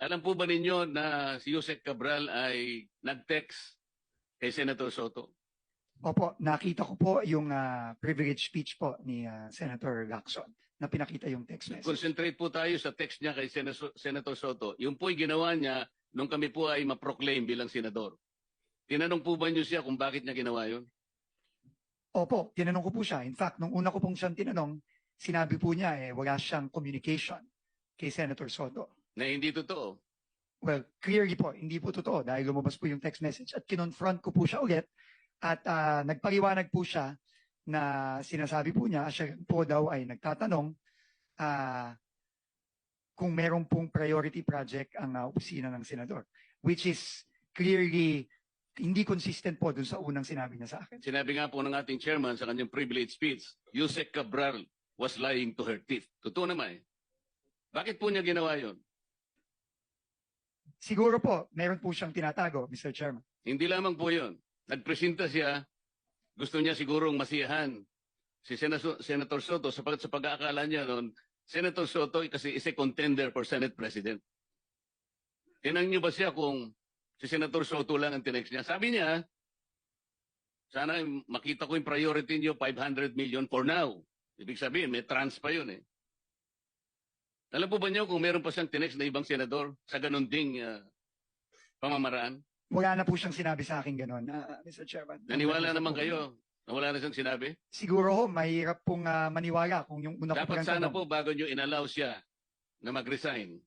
Alam po ba ninyo na si Yusek Cabral ay nag-text kay Senator Soto? Opo, nakita ko po yung ah, privilege speech po ni ah, Senator Lacson na pinakita yung text message. Concentrate po tayo sa text niya kay Sena- Senator Soto. Yung po'y ginawa niya nung kami po ay ma-proclaim bilang senador. Tinanong po ba niyo siya kung bakit niya ginawa yun? Opo, tinanong ko po siya. In fact, nung una ko pong siyang tinanong, sinabi po niya eh, wala siyang communication kay Senator Soto. Na hindi totoo. Well, clearly po, hindi po totoo dahil lumabas po yung text message at kinonfront ko po siya ulit at ah, nagpaliwanag po siya na sinasabi po niya, siya po daw ay nagtatanong ah, kung meron pong priority project ang ah, opisina ng senador, which is clearly hindi consistent po dun sa unang sinabi niya sa akin. Sinabi nga po ng ating chairman sa kanyang privilege speech, Yusek Cabral was lying to her teeth. Totoo naman eh. Bakit po niya ginawa yun? Siguro po, meron po siyang tinatago, Mr. Chairman. Hindi lamang po yun. Nagpresenta siya, gusto niya sigurong masiyahan si Senator, Senator Soto sapagkat sa pag-aakala niya noon, Senator Soto kasi is a contender for Senate President. Tinang niyo ba siya kung si Senator Soto lang ang tinext niya? Sabi niya, sana makita ko yung priority niyo, 500 million for now. Ibig sabihin, may trans pa yun eh. Alam po ba niyo kung meron pa siyang tinext na ibang senador sa ganun ding ah, pamamaraan? Wala na po siyang sinabi sa akin ganun, ah, Mr. Chairman. Naniwala naman kayo na wala na siyang sinabi? Siguro ho, mahirap pong ah, maniwala kung yung una ko Dapat pong sana tanong. po bago nyo inallow siya na mag-resign,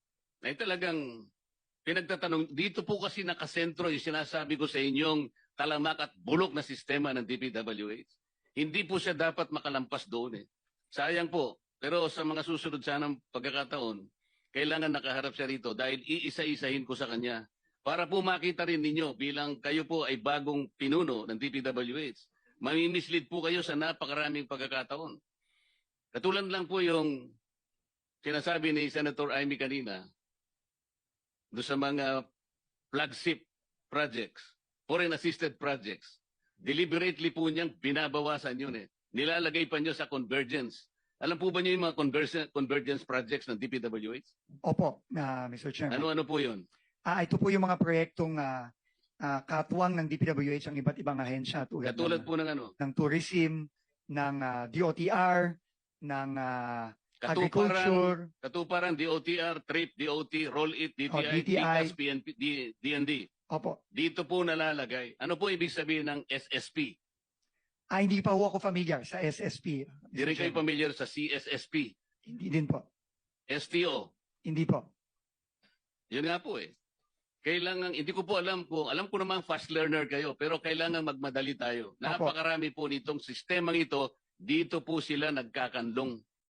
ay talagang pinagtatanong, dito po kasi nakasentro yung sinasabi ko sa inyong talamak at bulok na sistema ng DPWH. Hindi po siya dapat makalampas doon eh. Sayang po. Pero sa mga susunod sanang pagkakataon, kailangan nakaharap siya rito dahil iisa-isahin ko sa kanya para po makita rin ninyo bilang kayo po ay bagong pinuno ng DPWH. Mamimislead po kayo sa napakaraming pagkakataon. Katulad lang po yung sinasabi ni Senator Amy kanina do sa mga flagship projects, foreign assisted projects. Deliberately po niyang binabawasan yun eh. Nilalagay pa niyo sa convergence. Alam po ba niyo yung mga convergence, convergence projects ng DPWH? Opo, ah, Mr. Chairman. Ano-ano po yun? Ah, ito po yung mga proyektong ah, ah, katuwang ng DPWH ang iba't ibang ahensya tulad, Katulad ng, po ng ano? ng tourism, ng ah, DOTR, ng ah, Katuparan, agriculture, katuparan, DOTR, TRIP, DOT, Roll It, DTI, Oh, DTI. DCAS, PNP, D- DND. opo. Dito po nalalagay. Ano po ibig sabihin ng SSP? Ah, hindi pa ho ako familiar sa SSP. Mr. Di rin kayo familiar sa CSSP, Hindi din po. STO. Hindi po. Yun nga po eh. Kailangan, hindi ko po alam kung, alam ko naman fast learner kayo, pero kailangan magmadali tayo. Napakarami po nitong sistemang ito, dito po sila nagkakanlong.